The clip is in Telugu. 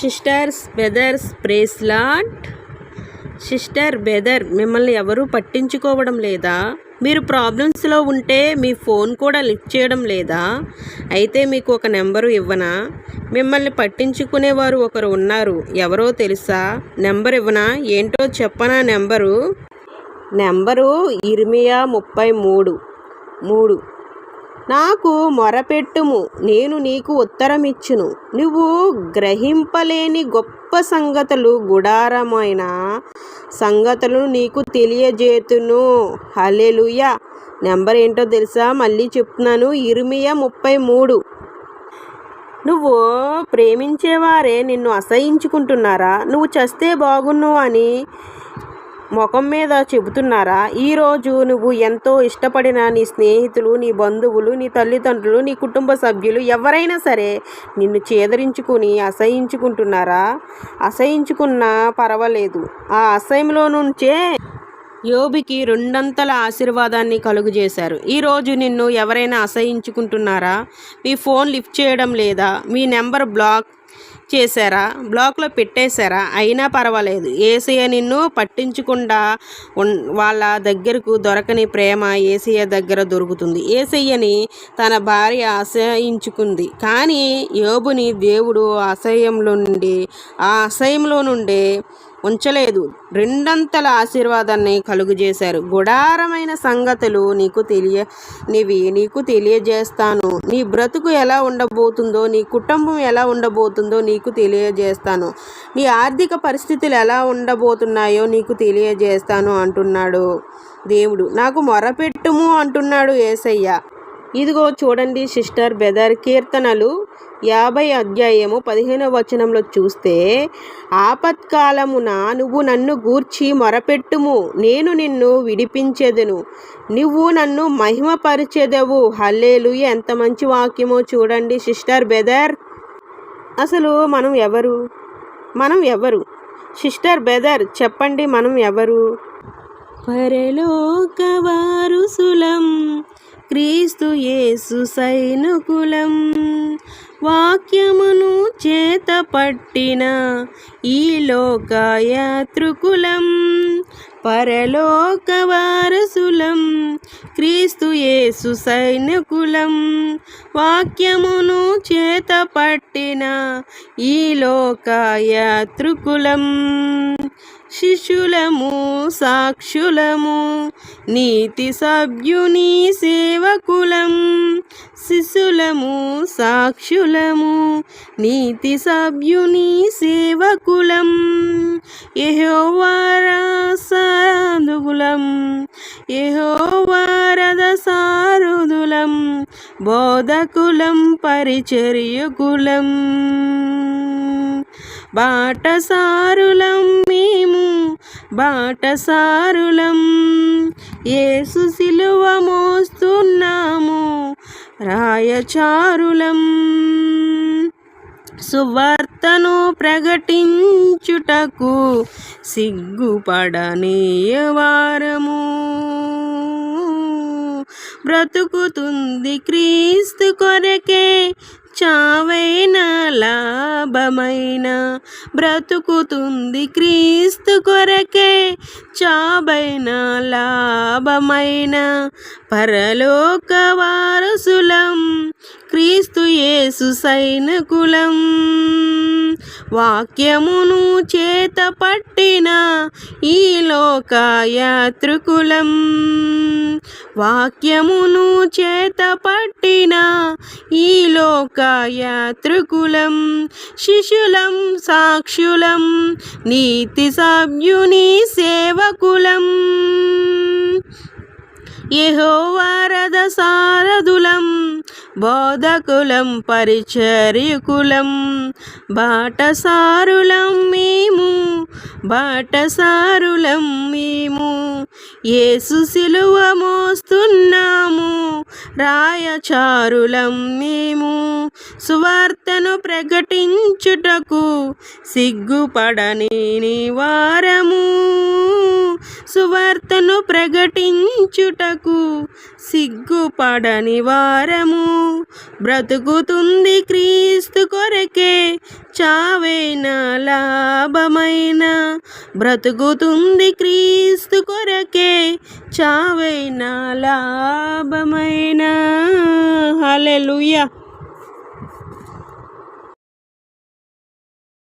సిస్టర్స్ బెదర్స్ బ్రేస్లాట్ సిస్టర్ బెదర్ మిమ్మల్ని ఎవరూ పట్టించుకోవడం లేదా? మీరు ప్రాబ్లమ్స్లో ఉంటే మీ ఫోన్ కూడా లిఫ్ట్ చేయడం లేదా? అయితే మీకు ఒక నెంబరు ఇవ్వనా? మిమ్మల్ని పట్టించుకునేవారు ఒకరు ఉన్నారు. ఎవరో తెలుసా? నెంబర్ ఇవ్వనా? ఏంటో చెప్పనా నెంబరు? నెంబరు ఇర్మియా ముప్పై మూడు. మూడు. నాకు మొరపెట్టుము నేను నీకు ఉత్తరమిచ్చును. నువ్వు గ్రహింపలేని గొప్ప సంగతులు గుడారమైన సంగతులను నీకు తెలియజేతును. హలెలుయ నెంబర్ ఏంటో తెలుసా? మళ్ళీ చెప్తున్నాను. ఇర్మియా ముప్పై మూడు. నువ్వు ప్రేమించేవారే నిన్ను అసహించుకుంటున్నారా? నువ్వు చస్తే బాగున్ను అని ముఖం మీద చెబుతున్నారా? ఈరోజు నువ్వు ఎంతో ఇష్టపడిన నీ స్నేహితులు నీ బంధువులు నీ తల్లిదండ్రులు నీ కుటుంబ సభ్యులు ఎవరైనా సరే నిన్ను చేదరించుకుని అసహించుకుంటున్నారా? అసహించుకున్నా పర్వాలేదు. ఆ అసహ్యంలో నుంచే యోబికి రెండంతల ఆశీర్వాదాన్ని కలుగజేశారు. ఈరోజు నిన్ను ఎవరైనా అసహించుకుంటున్నారా? మీ ఫోన్ లిఫ్ట్ చేయడం లేదా? మీ నెంబర్ బ్లాక్ చేశారా? బ్లాక్లో పెట్టేశారా? అయినా పర్వాలేదు. ఏసయ్య నిన్ను పట్టించకుండా వాళ్ళ దగ్గరకు దొరకని ప్రేమ ఏసయ్య దగ్గర దొరుకుతుంది. ఏసయ్యని తన భార్య అసహించుకుంది. కానీ యోబుని దేవుడు అసహ్యంలో నుండి ఆ అసహ్యంలో నుండి ఉంచలేదు. రెండంతల ఆశీర్వాదాన్ని కలుగజేశారు. గుడారమైన సంగతులు నీకు తెలియనివి నీకు తెలియజేస్తాను. నీ బ్రతుకు ఎలా ఉండబోతుందో నీ కుటుంబం ఎలా ఉండబోతుందో నీకు తెలియజేస్తాను. నీ ఆర్థిక పరిస్థితులు ఎలా ఉండబోతున్నాయో నీకు తెలియజేస్తాను అంటున్నాడు దేవుడు. నాకు మొరపెట్టుము అంటున్నాడు ఏసయ్య. ఇదిగో చూడండి సిస్టర్ బెదర్ కీర్తనలు యాభై అధ్యాయము పదిహేనవ వచనంలో చూస్తే ఆపత్కాలమున నువ్వు నన్ను గూర్చి మొరపెట్టుము నేను నిన్ను విడిపించేదను. నువ్వు నన్ను మహిమపరిచేదవు. హల్లేలు ఎంత మంచి వాక్యమో చూడండి సిస్టర్ బెదర్. అసలు మనం ఎవరు? మనం ఎవరు? సిస్టర్ బెదర్ చెప్పండి మనం ఎవరు? పరలోక వారుసులం క్రీస్తు యేసు సైనుకులం వాక్యమును చేత పట్టిన ఈ లోకాయాత్రుకులం. పరలోక వారసులం క్రీస్తు యేసు సైనికులం వాక్యమును చేత పట్టిన ఈ లోకాయాత్రుకులం. శిష్యులము సాక్షులము నీతి సభ్యుని సేవకులం. శిశులము సాక్షులము నీతి సభ్యుని సేవకులం. యహోవారా ఏహో యహోవారద సారుదులం బోధకులం పరిచర్యకులం. బాటసారులం బాటసారులం. ఏసు సిలువ మోస్తున్నాము రాయచారులం. సువార్తను ప్రకటించుటకు సిగ్గుపడనేయవారము బ్రతుకుతుంది క్రీస్తు కొరకే చావైన లాభమైన బ్రతుకుతుంది క్రీస్తు కొరకే. చావైన లాభమైన పరలోక వారసులం క్రీస్తు యేసు సైనికులం. వాక్యమును చేత పట్టిన ఈ లోకయాత్రికులం. వాక్యమును చేత పట్టిన ఈ లోకయాత్రికులం శిశులం సాక్షులం నీతి సభ్యుని సేవకులం. యహోవారద సారదులం బోధకులం పరిచర్యకులం. బాటసారులం మేము బాటసారులం మేము యేసు సిలువ మోస్తున్నాము. రాయచారులం మేము. సువార్తను ప్రకటించుటకు సిగ్గుపడని వారము సువార్తను ప్రకటించుటకు సిగ్గుపడని వారము. బ్రతుకుతుంది క్రీస్తు కొరకే చావైన లాభమైన. బ్రతుకుతుంది క్రీస్తు కొరకే చావైన లాభమైన. హలెలుయా